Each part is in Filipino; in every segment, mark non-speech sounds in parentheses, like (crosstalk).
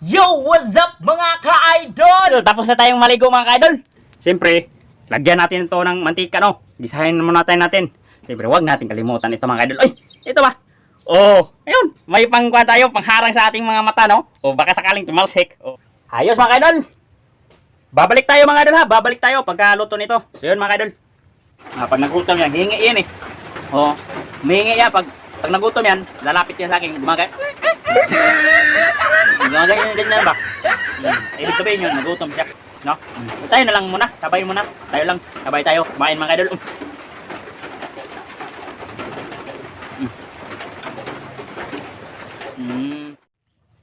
Yo, what's up mga ka-idol? Tapos na tayong maligo mga ka-idol. Siyempre, lagyan natin ito ng mantika, no? Gisahin muna tayo natin. Siyempre, huwag natin kalimutan ito mga ka-idol. Ay, ito ba? Oh, ayun. May pangkuhan tayo, pangharang sa ating mga mata, no? O baka sakaling tumalsik. Oh. Ayos mga ka-idol. Babalik tayo mga idol ha. Babalik tayo pagkaluto nito. So yun mga idol. Ah, pag nagutom yan, hingi yan eh. Oh, humihingi yan. Pag, pag nagutom yan, lalapit yan sa akin. Gumagay. Gumagay yan ganyan ba? Hmm. Ibig sabihin yun, nagutom siya. No? Hmm. Tayo na lang muna. Sabay muna. Tayo lang. Sabay tayo. Kumain mga idol. Hmm. Hmm.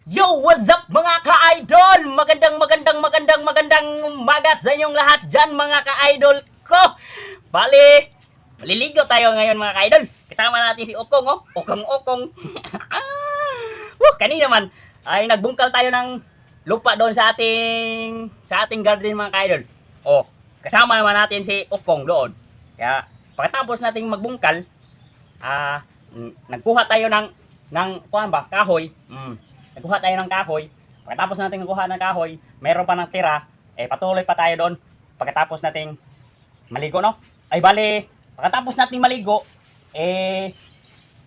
Yo, what's up mga ka-idol? Magandang, magandang, magandang, magandang umaga sa inyong lahat dyan mga ka-idol ko. Bali, maliligo tayo ngayon mga ka-idol. Kasama natin si Okong, oh. Okong, Okong. (laughs) Woo, kanina man, ay nagbungkal tayo ng lupa doon sa ating sa ating garden mga ka-idol. Oh, kasama naman natin si Okong doon. Kaya, pagkatapos nating magbungkal, ah, mm, nagkuha tayo ng ng kuan ba, kahoy. Mm. Nagkuha tayo ng kahoy. Pagkatapos natin nagkuha ng kahoy, mayroon pa ng tira, eh patuloy pa tayo doon. Pagkatapos nating maligo, no? Ay bali, pagkatapos nating maligo, eh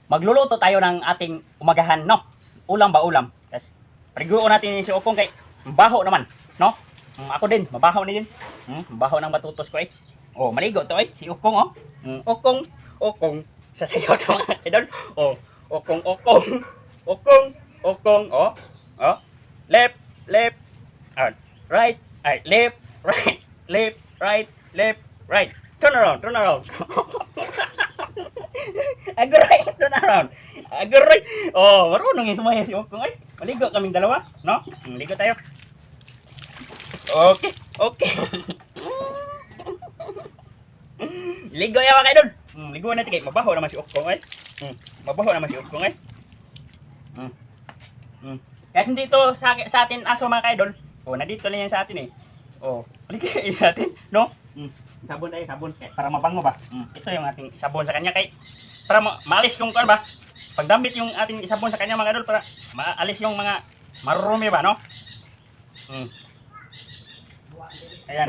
magluluto tayo ng ating umagahan, no? Ulam ba ulam? Yes. Priguo natin si Okong kay mabaho naman, no? Mm, ako din, mabaho na din. Mm, mabaho ng batutos ko eh. Oh, maligo to eh. Si Okong oh. Mm, Okong, Okong. Sa sayo to mga idol. Oh, Okong, Okong. Okong, Okong, oh. Oh. Left, left, ah, right, ay, left, right, left, right, left, right. Turn around, turn around. (laughs) Agoray, turn around. Agoray. Oh, marunong yung sumaya si Okong ay. Maligo kaming dalawa, no? Maligo tayo. Okay, okay. Ligo yan mga kaidol. Mm, ligo natin kay mabaho naman si Okong ay. Mm, mabaho naman si Okong ay. Mm. Mm. Kahit hindi ito sa, sa atin aso mga kaidol. Oh, nandito lang yan sa atin eh. Oh, (laughs) halika natin, no? Mm. Sabon tayo, sabon. Eh, para mabango ba? Mm. Ito yung ating sabon sa kanya kay para ma- maalis yung kan ba? Pagdambit yung ating sabon sa kanya mga idol para maalis yung mga marurumi ba, no? Mm. Ayan.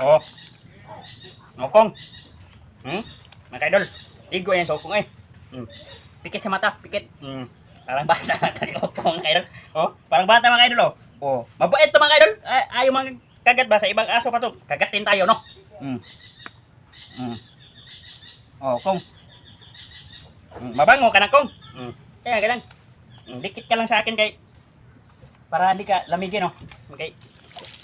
Oh. Ngokong. Hmm? Mga idol, ligo yan sa ukong eh. Hmm. Pikit sa mata, pikit. Hmm. Parang bata (laughs) mata ni ukong mga idol. Oh, parang bata mga idol oh. Oh, mabait to mga idol. Ay, ayaw mga kagat ba sa ibang aso pa to. Kagatin tayo no. Hmm. Hmm. Oh, kong. Hmm. Mabango ka na kong. Hmm. Kaya ganun. Hmm. Dikit ka lang sa akin kay para hindi ka lamigin oh. Okay.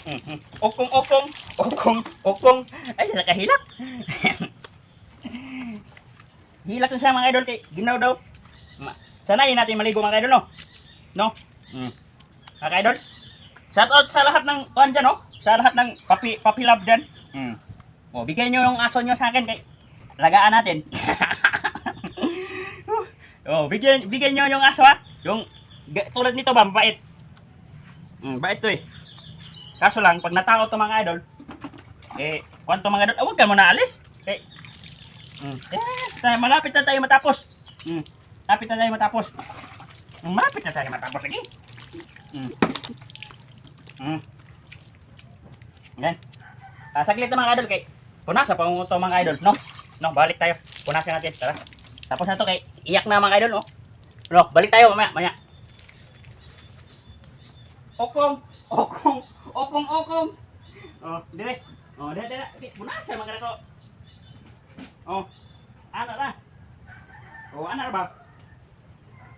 Mm -hmm. Okong, okong, okong, okong. Ay, nakahilak. (laughs) Hilak na siya mga idol kay ginaw daw. Sanayin natin maligo mga idol no. No? Mm. Mga idol. Shout out sa lahat ng kuan dyan no. Sa lahat ng papi papi love dyan. Mm. O, bigyan nyo yung aso nyo sa akin kay lagaan natin. (laughs) oh, bigyan bigyan nyo yung aso ha. Yung ga- tulad nito ba, mabait. Mm, bait to eh. Kaso lang, pag natao to mga idol, eh, kwanto mga idol, ah, huwag ka muna alis. Eh, mm, eh, malapit na tayo matapos. Mm, malapit na tayo matapos. Malapit na tayo matapos lagi. Mm. Mm. Yan. Ah, saglit na mga idol kay punasan pa mo mga idol, no? No, balik tayo. Punasan natin, tara. Tapos na to kay iyak na mga idol, no? No, balik tayo mamaya, mamaya. Okong, okong, okong, okong. Oh, dire. Oh, dire, dire. Punasan mga ko. Oh. Ano na? Oh, ano ba?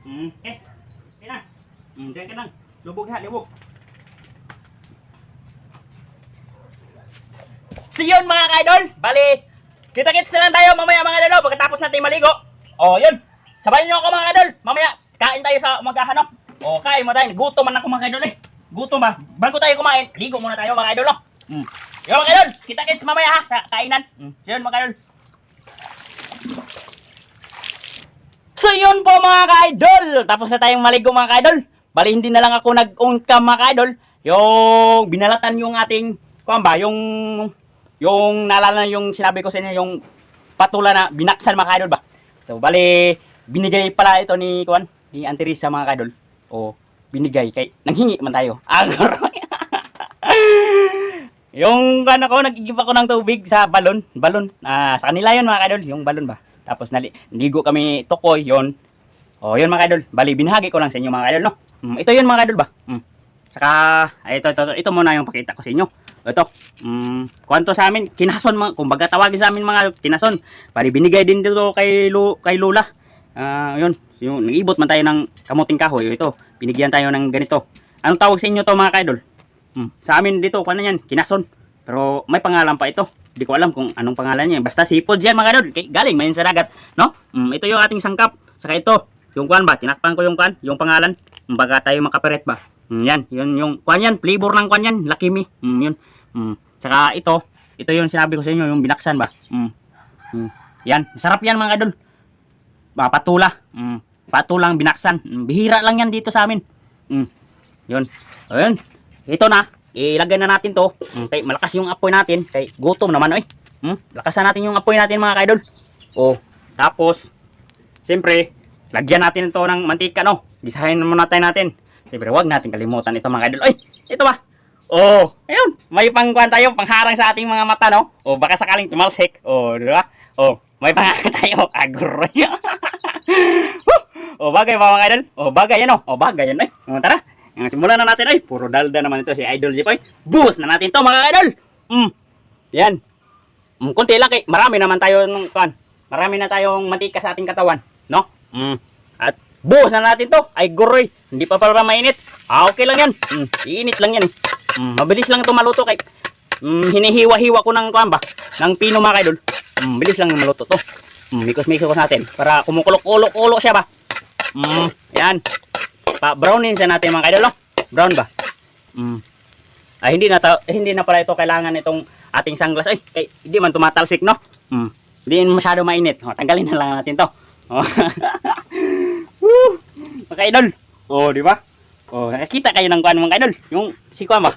Hmm, yes. Okay na. Hmm, dire ka lang. Lubog ha, lubog. So yun mga ka-idol, bali, kita-kits na lang tayo mamaya mga idol, pagkatapos natin maligo. Oh, yun. Sabayan niyo ako mga idol, mamaya, kain tayo sa umagahan, no? Oh, kain mo tayo, gutom man ako mga idol eh. Gutom ba? Bago tayo kumain, ligo muna tayo mga idol, no? Mm. Yun mga idol, kita-kits mamaya ha, sa kainan. Mm. Yun mga idol. So yun po mga ka-idol, tapos na tayong maligo mga ka-idol. Bali hindi na lang ako nag-ungkam mga ka-idol. Yung binalatan yung ating, kuwan ba, yung yung naalala yung sinabi ko sa inyo yung patula na binaksan mga kaidol ba so bali binigay pala ito ni Kuan ni Auntie Risa mga kaidol o binigay kay nanghingi man tayo. (laughs) Agor. yung ano ko, nag-igib ako ng tubig sa balon. Balon. Ah, sa kanila yun mga kaidol. Yung balon ba? Tapos nali, naligo kami tukoy yon. O yun mga kaidol. Bali, binahagi ko lang sa inyo mga kaidol, no? Mm, ito yun mga kaidol ba? Mm. Saka, ay, ito, ito, ito, ito muna yung pakita ko sa inyo. Ito, mm, kwanto sa amin, kinason, mga, kumbaga tawagin sa amin mga kinason. Bali, binigay din dito kay, Lu, kay Lula. Ah, yun, yung, nag-ibot man tayo ng kamuting kahoy. Ito, binigyan tayo ng ganito. Anong tawag sa inyo to mga kaidol? Hmm. Sa amin dito, kung ano yan, kinason. Pero may pangalan pa ito. Hindi ko alam kung anong pangalan niya. Basta sipod yan mga kadol. Kay- Galing mayin sa dagat. No? Hmm, ito yung ating sangkap. Saka ito, yung kwan ba? Tinakpan ko yung kwan, yung pangalan. Baga tayo makaperet ba? Hmm, yan, yun yung kwan yan. Flavor ng kwan yan. Lucky me. Hmm, yun. Hmm. Saka ito, ito yung sinabi ko sa inyo, yung binaksan ba? Hmm. Hmm. Yan, masarap yan mga kadol. Ba, patula. Hmm. Patulang binaksan. Hmm, Bihira lang yan dito sa amin. Hmm. Yun. Ayun. Ito na. Ilagay na natin to. Mm, malakas yung apoy natin. Kay gutom naman oy. Hmm? Lakasan natin yung apoy natin mga kaidol. Oh, tapos siyempre, lagyan natin ito ng mantika no. Gisahin muna tayo natin. Siyempre, wag natin kalimutan ito mga kaidol. Oy, ito ba? Oh, ayun. May pangkuhan tayo, pangharang sa ating mga mata no. Oh, baka sakaling tumalsik. Oh, di ba? Oh, may pangharang (laughs) tayo. Agroy. (laughs) oh, bagay ba mga idol? Oh, bagay yan oh. Oh, bagay yan ay. Oh, tara. Yung simulan na natin ay. Puro dalda naman ito si Idol Jeep ay. Boost na natin to mga idol. Mm. Yan. Mm, konti lang kay marami naman tayo ng kan. Marami na tayong mantika sa ating katawan, no? Mm. At boost na natin to. Ay guroy. Hindi pa pala mainit. Ah, okay lang yan. Mm, iinit lang yan eh. Mm, mabilis lang ito maluto kay mm, hinihiwa-hiwa ko ng kuan ba? Ng pino mga idol. Mm, bilis lang yung maluto to. Mm, mikos-mikos natin para kumukulok-kulok-kulok siya ba? Mm, yan. Pa brownin siya natin mga idol, no? Brown ba? Mm. Ay hindi na eh, hindi na pala ito kailangan itong ating sunglass. Ay, kay, hindi man tumatalsik, no? Mm. Hindi masyado mainit. O, tanggalin na lang natin to. (laughs) Woo! mga idol. Oh, di ba? Oh, nakikita kayo ng kuan mga idol. Yung si kuan?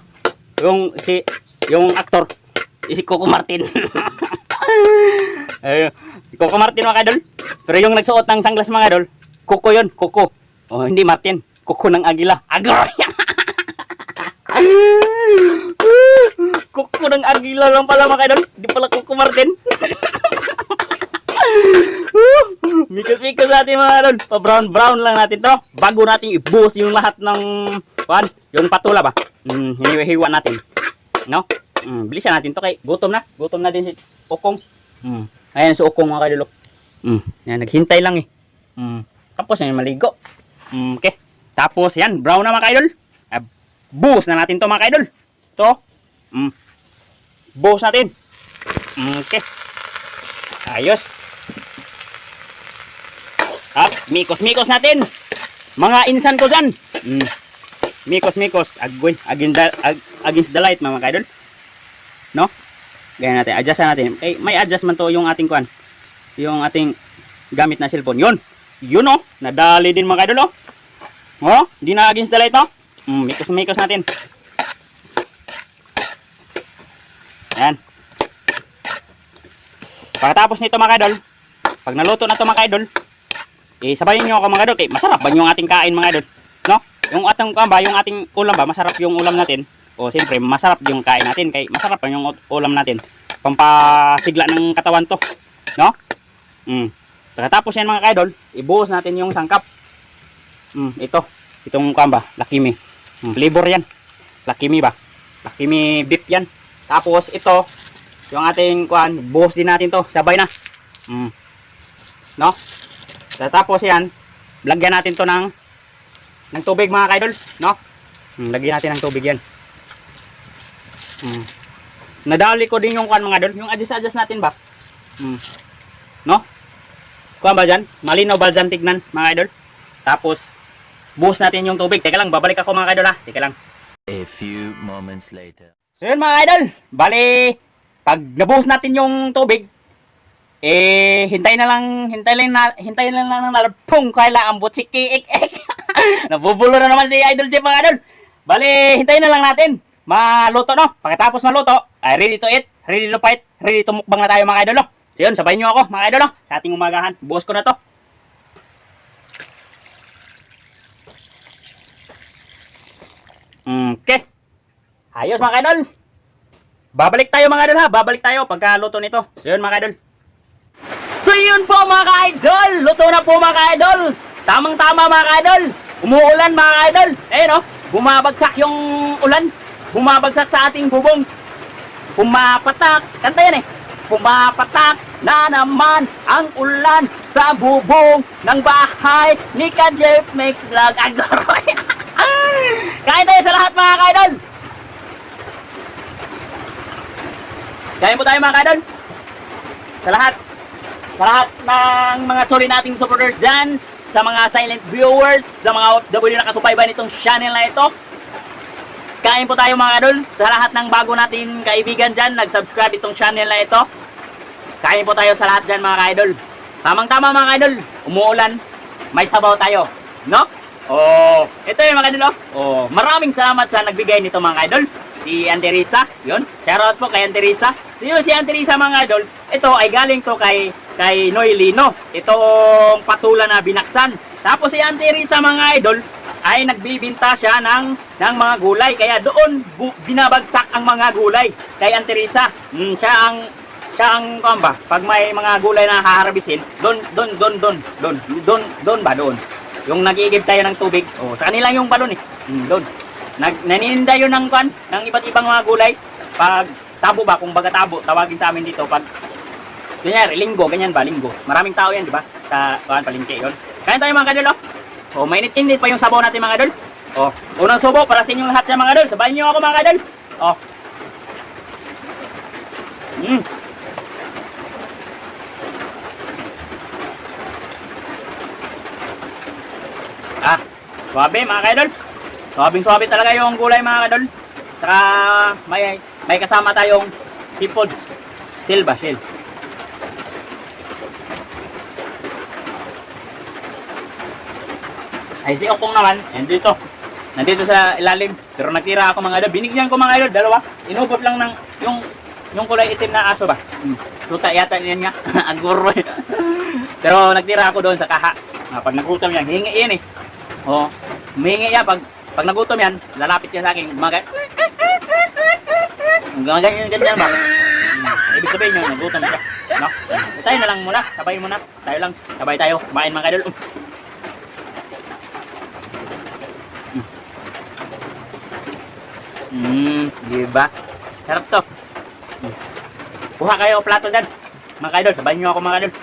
Yung si yung aktor si Coco Martin. (laughs) Ayun. Si Coco Martin mga idol. Pero yung nagsuot ng sunglass mga idol, Coco yun, Coco. Oh, hindi Martin. Kuko ng agila. Agoy! (laughs) kuko ng agila lang pala mga idol. Hindi pala kuko Martin. (laughs) Mikos-mikos natin mga idol. Pa brown brown lang natin to. Bago natin i-boost yung lahat ng kuan, yung patula ba? Mm, hiniwa natin. No? Mm, bilisan natin to kay gutom na. Gutom na din si Okong. Mm. Ayan si Okong mga idol. Mm, yan naghintay lang eh. Mm. Tapos yan maligo. Mm, okay. Tapos yan, brown na mga idol. Uh, boost na natin to mga idol. To. Mm. Boost natin. Mm, okay. Ayos. Mikos-mikos natin. Mga insan ko dyan. Mm. Mikos-mikos. Agoy. Against the, ag, against the light mga idol. No? Ganyan natin. Adjust natin. Eh, may adjustment to yung ating kuan. Yung ating gamit na cellphone. Yun. Yun oh. Nadali din mga idol oh. Oh, hindi na against the light oh. Mm, mikos-mikos natin. Ayan. Pagkatapos nito mga idol, pag naluto na to mga idol, eh sabayin nyo ako mga idol, kay masarap ba yung ating kain mga idol? No? Yung ating ah, ba, yung ating ulam ba, masarap yung ulam natin. O siyempre, masarap yung kain natin, kay masarap pa yung ulam natin. Pampasigla ng katawan to. No? Mm. Pagkatapos yan mga idol, ibuhos natin yung sangkap. Mm, ito. Itong kuan ba? Me. Mm, flavor yan. Me ba? Me beef yan. Tapos ito, yung ating kuan, buhos din natin to. Sabay na. Mm. No? Tapos yan, lagyan natin to ng ng tubig mga kaidol, no? Mm, lagyan natin ng tubig yan. Mm. Nadali ko din yung kuan mga idol, yung adjust-adjust natin ba? Mm. No? Kuha ba dyan? Malinaw ba dyan tignan, mga idol? Tapos, buhos natin yung tubig. Teka lang, babalik ako mga idol ha. Teka lang. A few moments later. So yun mga idol, bali, pag nabuhos natin yung tubig, eh, hintay na lang, hintay lang na, hintay lang lang na, pung, kaila ang butsi kiik ek. (laughs) Nabubulo na naman si Idol Jeff mga idol. Bali, hintayin na lang natin. Maluto no. Pagkatapos maluto, ay ready to eat, ready to fight, ready to mukbang na tayo mga idol no. So yun, sabayin nyo ako mga idol no. Sa ating umagahan, buhos ko na to. Okay. Ayos mga kaidol. Babalik tayo mga idol ha. Babalik tayo pagka luto nito. So yun mga idol. So yun po mga ka-idol, luto na po mga ka-idol. Tamang-tama mga ka-idol. Umuulan mga ka-idol. Ayun oh. Bumabagsak yung ulan. Bumabagsak sa ating bubong. Pumapatak. Kanta yan eh. Pumapatak na naman ang ulan sa bubong ng bahay ni Ka Jeff Makes Vlog Agoroy. (laughs) Kain tayo sa lahat mga kaidol. Kain po tayo mga kaidol. Sa lahat. Sa lahat ng mga sorry nating supporters dyan, sa mga silent viewers, sa mga OFW na kasubaybay nitong channel na ito. Kain po tayo mga idol sa lahat ng bago natin kaibigan dyan, nag-subscribe itong channel na ito. Kain po tayo sa lahat dyan mga idol. Tamang-tama mga idol, umuulan, may sabaw tayo. No? Oh, ito yung mga idol oh. Oh, maraming salamat sa nagbigay nito mga idol. Si Auntie Risa, yun. Shoutout po kay Auntie Risa. So yun, si Auntie Risa mga idol, ito ay galing to kay kay Noy Lino. Itong patula na binaksan. Tapos si Auntie Risa mga idol, ay nagbibinta siya ng, ng mga gulay. Kaya doon binabagsak ang mga gulay kay Auntie Risa. Mm, siya ang siya ang kuwan ba? Pag may mga gulay na haharbisin, doon doon doon doon doon doon doon ba doon. Yung nag-iigib tayo ng tubig. Oh, sa kanila yung balon eh. Mm, doon. Nag nanininda yun ng kuwan, ng iba't ibang mga gulay. Pag tabo ba, kung baga tabo, tawagin sa amin dito pag Kunyari, linggo, ganyan ba, linggo. Maraming tao yan, di ba? Sa kuwan, palengke yun. Kain tayo mga kadol, oh. Oh, mainit-init pa yung sabaw natin mga kadol. Oh, unang subo para sa inyong lahat sa mga kadol. Sabayin niyo ako mga kadol. Oh. Mm. Ah, swabe mga kadol. Swabing swabe talaga yung gulay mga kadol. Saka may may kasama tayong seafoods. Silba, sil. Ay si Okong naman, nandito. Nandito sa ilalim. Pero nagtira ako mga idol. Binigyan ko mga idol, dalawa. Inubot lang ng yung yung kulay itim na aso ba? Hmm. Suta yata yan nga. (laughs) Aguro. (laughs) Pero nagtira ako doon sa kaha. Ah, pag nagutom yan, hingi yan eh. Oo. Humihingi yan. Pag, pag nagutom yan, lalapit yan sa akin. Mga Hanggang ganyan ba? Hmm. Ibig sabihin yun, nagutom siya. No? Tayo na lang muna. Sabay muna. Tayo lang. Sabay tayo. Kumain mga idol. Hmm, di ba? Sarap to. Hmm. Kuha kayo plato dyan. Mga kaidol, sabayin nyo ako mga kaidol.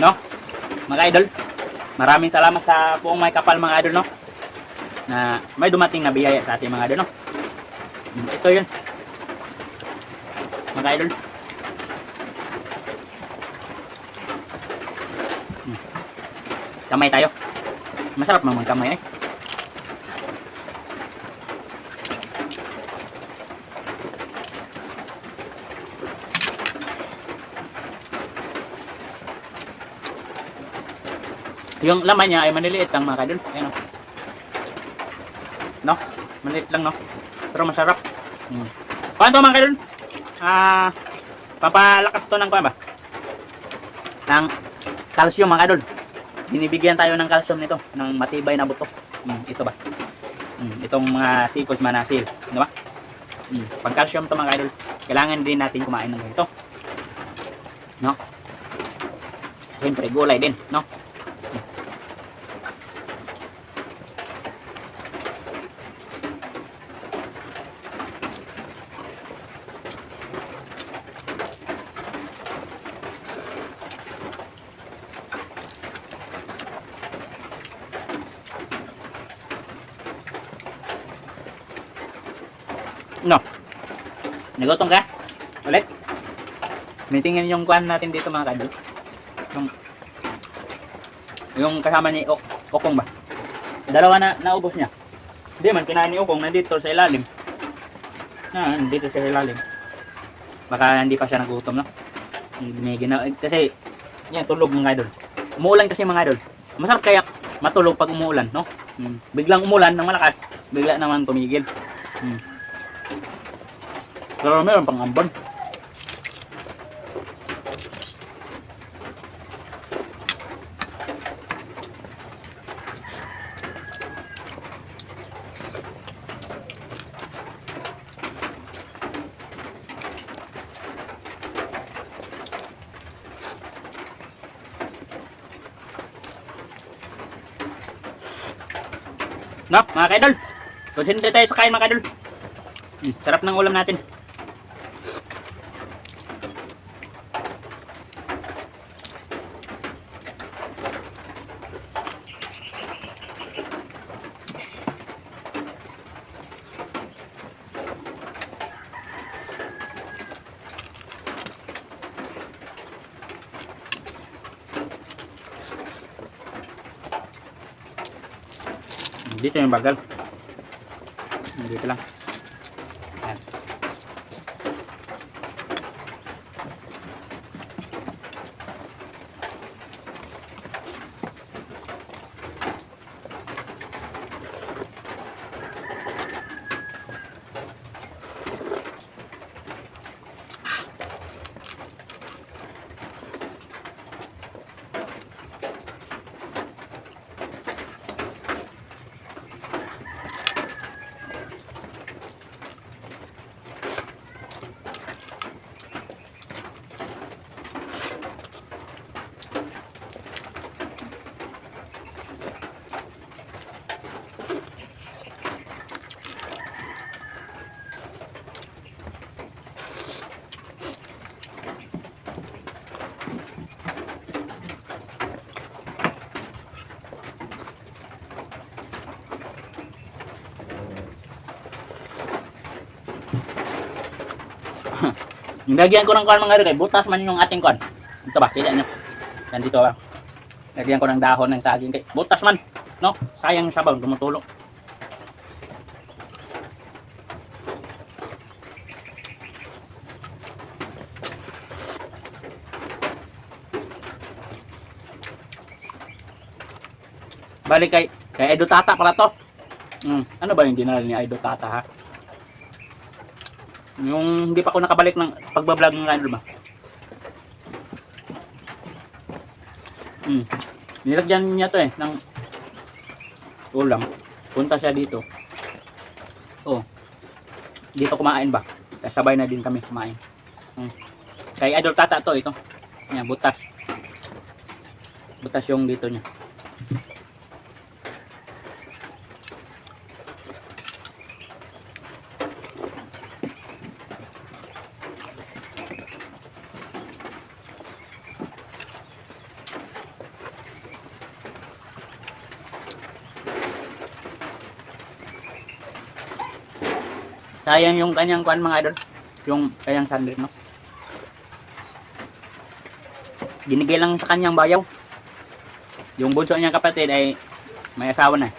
No? Mga idol, maraming salamat sa buong may kapal mga idol, no? Na may dumating na biyaya sa ating mga idol, no? Ito yun. Mga idol. Mm. Kamay tayo. Masarap naman kamay eh. Yung laman niya ay maniliit lang mga kadol. Ayan o. No? Maniliit lang no? Pero masarap. Hmm. Kuhan to mga kadol? Ah, papalakas to ng kuhan ba? Ng calcium mga kadol. Binibigyan tayo ng calcium nito. Ng matibay na buto. Hmm, ito ba? Hmm, itong mga sikos manasil. Di ba? Hmm, pang calcium to mga kadol. Kailangan din natin kumain ng ganito. No? Siyempre, gulay din. No. Nagutom ka? Ulit? Meetingin yung kwan natin dito mga kadol. Yung, yung kasama ni ok Okong ba? Dalawa na naubos niya. Hindi man, kinain ni Okong nandito sa ilalim. Na, dito sa ilalim. Baka hindi pa siya nagutom, no? May gina... eh, Kasi, yan, tulog mga idol. Umuulan kasi mga idol. Masarap kaya matulog pag umuulan, no? Hmm. Biglang umulan ng malakas, bigla naman tumigil. Hmm. Pero meron pang ambon. No, mga kaidol. Concentrate tayo sa kain mga kaidol. Hmm, sarap ng ulam natin. Dito yung bagal. Dito lang. Ayan. (laughs) Lagyan ko ng kuan mga kay butas man yung ating kuan. Ito ba, kita nyo? Yan dito ba? Lagyan ko ng dahon ng saging kay butas man, no? Sayang sabaw, dumutulog. Balik kay kay Edo Tata pala to. Hmm, ano ba yung dinala ni Edo Tata ha? Yung hindi pa ako nakabalik ng pagbablog ng ano ba? Hmm. Nilagyan niya to eh ng ulam. Punta siya dito. Oh. Dito kumain ba? Kasabay na din kami kumain. Hmm. Kay Idol Tata to ito. Yan, butas. Butas yung dito niya. Sayang yung kanyang kuan mga idol. Yung kanyang sandwich, no? Ginigay lang sa kanyang bayaw. Yung bunso niyang kapatid ay may asawa na.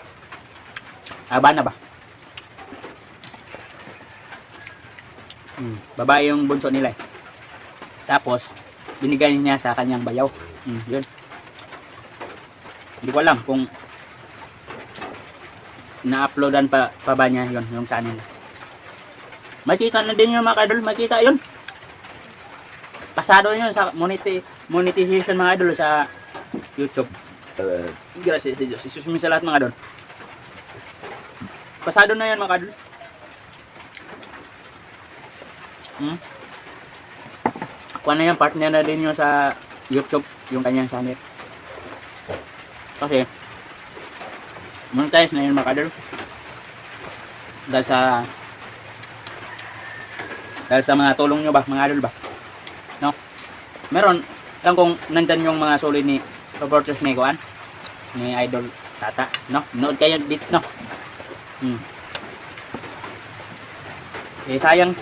Aba na ba? Hmm, babae yung bunso nila eh. Tapos, binigay niya sa kanyang bayaw. Hmm, yun. Hindi ko alam kung na-uploadan pa, pa ba niya yun, yung channel. Makita na din yung mga idol, makita yun. Pasado yun sa moneti monetization mga idol sa YouTube. Uh, gracias sa Diyos. Isus sa lahat mga idol. Pasado na yun mga idol. Hmm? Kuha na yan, partner na din yun sa YouTube, yung kanyang channel. Kasi, monetize na yun mga idol. Dahil sa dahil sa mga tulong nyo ba, mga idol ba? No? Meron, lang kung nandyan yung mga solid ni ni Kuan, ni Idol Tata, no? Nood kayo dito, no? Hmm. Eh, sayang.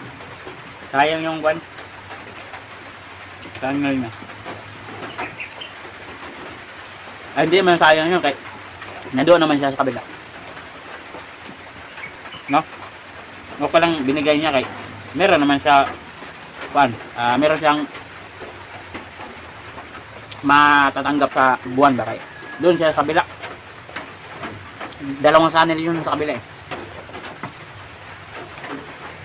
Sayang yung Kuan. Sayang na. Ay, hindi man sayang yun, kay nandoon naman siya sa kabila. No? O pa lang binigay niya kay meron naman siya kuan, ah, meron siyang matatanggap sa buwan ba kay doon siya sa kabila. Dalawang channel yun sa kabila eh.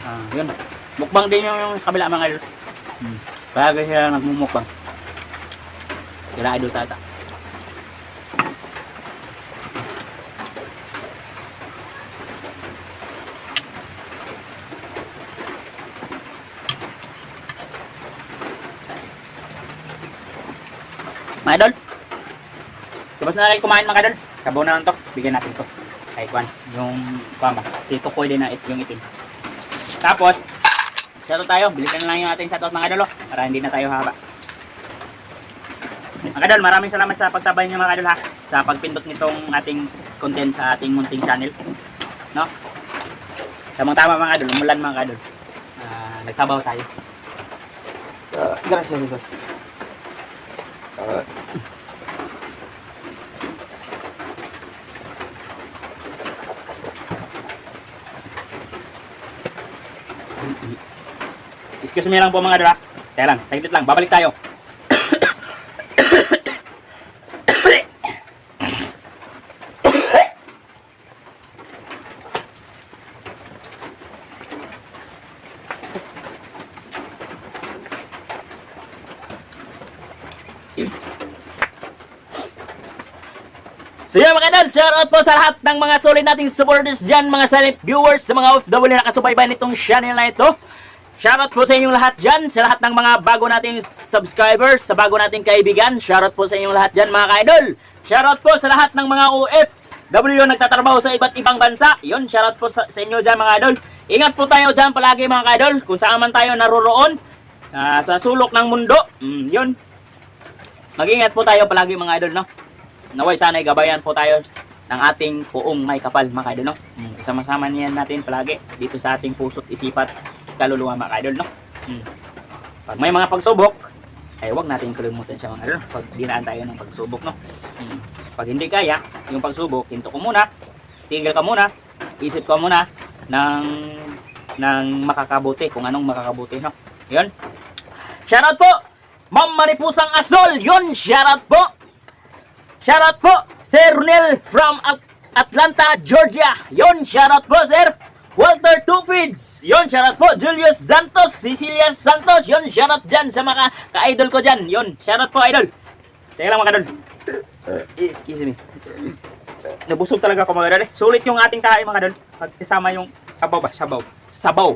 Ah yun. Mukbang din yung, sa kabila mga idol. Hmm. kaya siya nagmumukbang. Kila idol tata mga idol Tapos na rin kumain mga idol. Sabaw na lang to. Bigyan natin to. Kay Kwan. Yung Kwan ba? Tito ko din na it, yung itim. Tapos, shoutout tayo. Bilisan na lang yung ating shoutout mga idol. oh, Para hindi na tayo haba. Mga idol, maraming salamat sa pagsabay niyo mga idol ha. Sa pagpindot nitong ating content sa ating munting channel. No? Tamang tama mga idol. Umulan mga idol. Ah, nagsabaw tayo. Uh, gracias, Jesus. Excuse me lang po mga dala. Kaya lang, saglit lang. Babalik tayo. So yun mga idol, shoutout po sa lahat ng mga solid nating supporters dyan, mga silent viewers, sa mga OFW na nakasubaybay nitong channel na ito. Shoutout po sa inyong lahat dyan, sa lahat ng mga bago nating subscribers, sa bago nating kaibigan. Shoutout po sa inyong lahat dyan mga ka-idol. Shoutout po sa lahat ng mga OFW na nagtatrabaho sa iba't ibang bansa. Yun, shoutout po sa, sa inyo dyan mga idol. Ingat po tayo dyan palagi mga ka-idol, kung saan man tayo naroroon, ah, sa sulok ng mundo. Mm, yun. Mag-ingat po tayo palagi mga idol, no? Naway sana'y gabayan po tayo ng ating puong may kapal mga idol, no? Mm, Isama-sama niyan natin palagi dito sa ating puso't isipat kaluluwa mga idol, no? Mm. Pag may mga pagsubok, ay huwag natin kalimutan siya mga idol. Pag dinaan tayo ng pagsubok, no? Mm. Pag hindi kaya, yung pagsubok, hinto ko muna, tigil ka muna, isip ka muna ng ng makakabuti, kung anong makakabuti, no? Yun. Shoutout po! Ma'am Maripusang Asol! Yun, shoutout po! Shoutout po, Sir Runel from At- Atlanta, Georgia. Yon, shoutout po, Sir. Walter Tufids. Yon, shoutout po. Julius Santos, Cecilia Santos. Yon, shoutout dyan sa mga ka-idol ko dyan. Yon, shoutout po, idol. Teka lang mga idol. Excuse me. Nabusog talaga ako mga idol. eh. Sulit yung ating kain mga idol. Pag isama yung sabaw ba? Sabaw. Sabaw.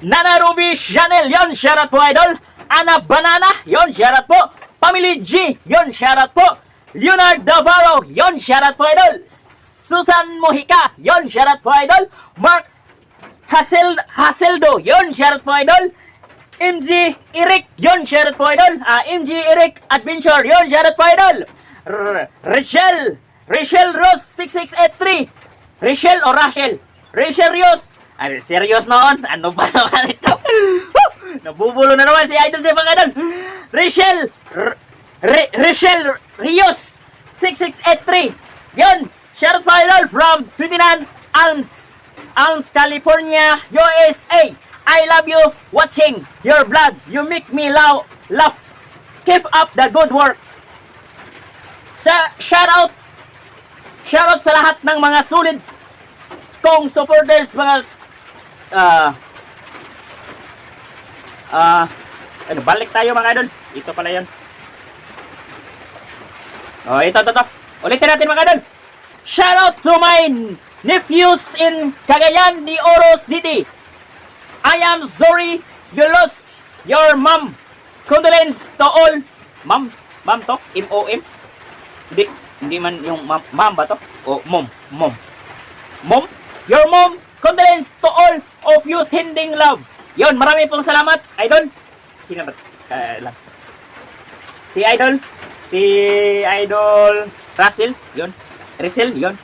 Nana Ruby Chanel, yon, shoutout po idol. Ana Banana, yon, shoutout po. Family G, yon, shoutout po. Leonard Davaro, yon, shoutout po idol. Susan Mojica, yon, shoutout po idol. Mark Hasel Haseldo, yon, shoutout po idol. MG Eric, yon, shoutout po idol. Ah, MG Eric Adventure, yon, shoutout po idol. R- Rachel, Rachel Ross 6683. Rachel o Rachel? Rachel Rios. Ay, serious noon. Ano ba naman ito? (laughs) Nabubulo na naman si Idol sa mga idol. Rachel! R- Rachel Rios! 6683. Yun! Sheriff Idol from 29 Alms. Alms, California, USA. I love you watching your vlog. You make me laugh. laugh. Keep up the good work. Sa shout out shout out sa lahat ng mga solid kong supporters mga ah ah ano balik tayo mga idol ito pala yan oh ito ito ito ulitin natin mga idol shout out to my nephews in Cagayan de Oro City. I am sorry you lost your mom. Condolence to all. Mom mom to M-O-M hindi hindi man yung mom, mom ba to? O mom mom. Mom your mom condolence to all of you sending love. Yon marami pong salamat idol. Sino ba Ah, lang si idol? Si idol Russell? Yon Russell yon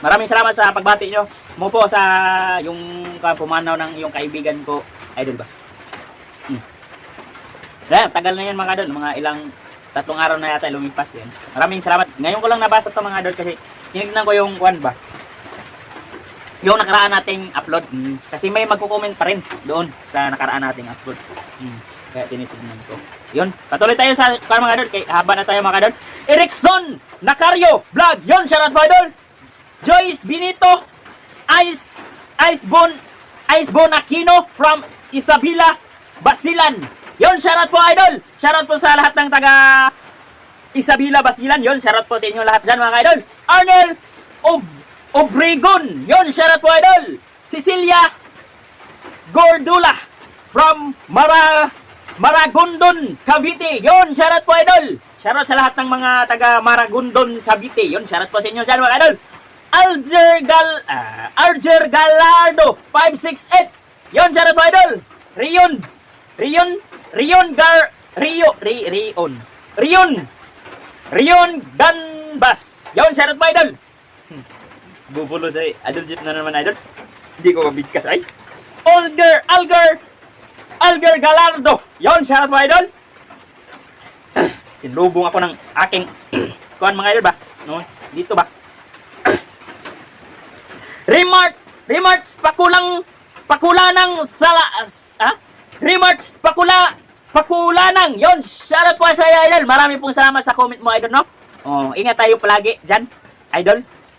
maraming salamat sa pagbati nyo. Mo po sa yung pumanaw ng yung kaibigan ko idol ba? Hmm. Kaya, tagal na yan mga idol. Mga ilang tatlong araw na yata lumipas yan. Maraming salamat. Ngayon ko lang nabasa to mga idol kasi tinignan ko yung one ba? Yung nakaraan nating upload. Mm, kasi may magko-comment pa rin doon sa nakaraan nating upload. Mm, kaya tinitignan ko. Yun, patuloy tayo sa kaya mga idol. Kay haba na tayo mga idol. Erickson Nacario Vlog. Yun, shoutout mga idol. Joyce Benito Ice Icebone Icebone Aquino from Isabela Basilan. Yon, shoutout po idol. Shoutout po sa lahat ng taga Isabela Basilan. Yon, shoutout po sa inyo lahat dyan mga idol. Arnel of Obregon. Yon, shoutout po idol. Cecilia Gordula from Mara Maragondon, Cavite. Yon, shoutout po idol. Shoutout sa lahat ng mga taga Maragondon, Cavite. Yon, shoutout po sa inyo dyan mga idol. Alger Gal ah, Alger Galardo 568. Yon, shoutout po idol. Rion Rion Rion Gar Rio Ri, Rion Rion Rion Ganbas. Yon, shoutout po idol. Hmm. Bubulo sa idol jeep na naman idol. Hindi ko mabigkas ay. Olger Alger Alger Galardo. Yon, shoutout po idol. Tinlubong ako ng aking (clears throat) kuan mga idol ba? No, dito ba? (clears throat) Remark Remarks pakulang pakulanang salas ha? Remarks pakula pakulanang. Yon, shoutout po sa iyo, idol. Marami pong salamat sa comment mo, idol, no? Oh, ingat tayo palagi diyan, idol.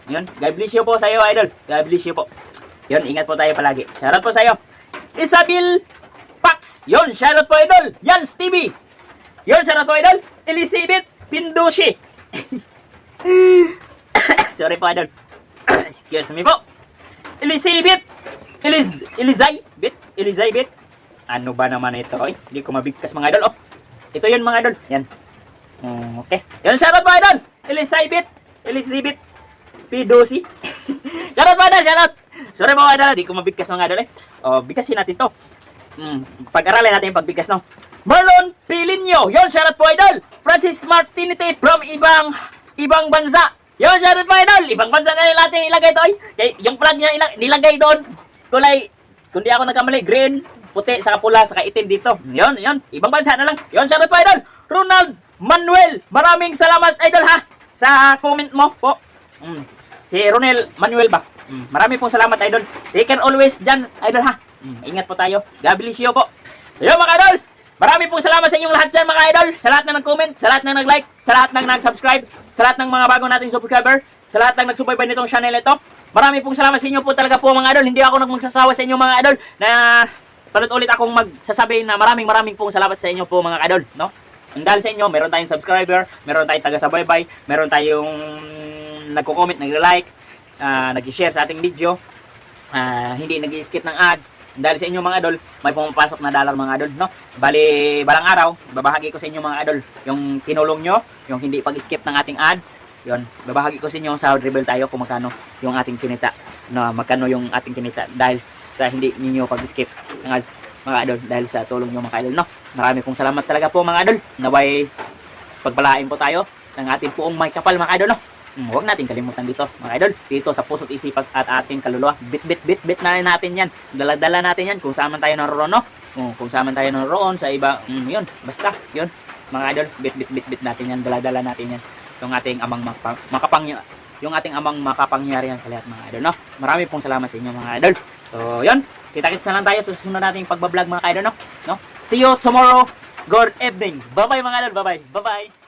Yon, God bless you po sa iyo, idol. God bless you po. Yon, ingat po tayo palagi. Shoutout po sa iyo. Isabel Yon, shoutout po, idol. Yan, Stevie. Yon, shoutout po, idol. Elizabeth Pindushi. (coughs) Sorry po, idol. (coughs) Excuse me po. Elizabeth! Eliz... Elizabeth? Elizabeth? Ano ba naman ito? Ay, hindi ko mabigkas mga idol. Oh, ito yun mga idol. Yan. Mm, okay. Yan, shoutout po idol! Elizabeth! Elizabeth Pidosi. (coughs) shoutout po idol! Shoutout! Sorry po idol, hindi ko mabigkas mga idol eh. Oh, bigkasin natin to. Mm, pag-aralin natin yung pagbigkas no. Marlon Pilinyo. Yon, shoutout po idol. Francis Martinite from ibang ibang bansa. Yon, shoutout po idol. Ibang bansa na natin ilagay to. Ay. Yung flag niya ilag, nilagay doon. Kulay, kung di ako nagkamali, green, puti, saka pula, saka itim dito. Yon, yon. Ibang bansa na lang. Yon, shoutout po idol. Ronald Manuel. Maraming salamat idol ha. Sa comment mo po. Mm. Si Ronel Manuel ba? Mm. Marami pong salamat idol. Take care always dyan idol ha. Mm. Ingat po tayo. God bless you po. So mga idol. Marami pong salamat sa inyong lahat dyan mga idol. Sa lahat na nag-comment, sa lahat na nag-like, sa lahat na nag-subscribe, sa lahat ng mga bago nating subscriber, sa lahat ng nagsubaybay nitong channel ito. Marami pong salamat sa inyo po talaga po mga idol. Hindi ako nagmagsasawa sa inyo mga idol na palit-ulit akong magsasabi na maraming maraming pong salamat sa inyo po mga idol. No? And dahil sa inyo, meron tayong subscriber, meron tayong taga-subaybay, meron tayong nagko-comment, nagre-like, ah, nag-share sa ating video, ah, hindi nag-skip ng ads. Dahil sa inyo mga idol, may pumapasok na dollar mga idol, no? Bali, balang araw, babahagi ko sa inyo mga idol, yung tinulong nyo, yung hindi pag-skip ng ating ads, yon babahagi ko sa inyo sa dribble tayo kung magkano yung ating kinita, no, magkano yung ating kinita dahil sa hindi ninyo pag-skip ng ads, mga idol, dahil sa tulong nyo mga idol, no? Marami pong salamat talaga po mga idol, naway pagpalain po tayo ng ating puong may kapal mga idol, no? Huwag natin kalimutan dito, mga idol. Dito sa puso't isipan at ating kaluluwa. Bit, bit, bit, bit na natin yan. Dala-dala natin yan kung saan man tayo naroon, no? Kung, kung saan man tayo naroon, sa iba, mm, yun, basta, yun. Mga idol, bit, bit, bit, bit natin yan. Dala-dala natin yan. Yung ating amang makapang, yung ating amang makapangyarihan sa lahat, mga idol, no? Marami pong salamat sa inyo, mga idol. So, yun. Kita-kits na lang tayo sa susunod nating pagbablog, mga idol, no? no? See you tomorrow. Good evening. Bye-bye, mga idol. Bye-bye. Bye-bye.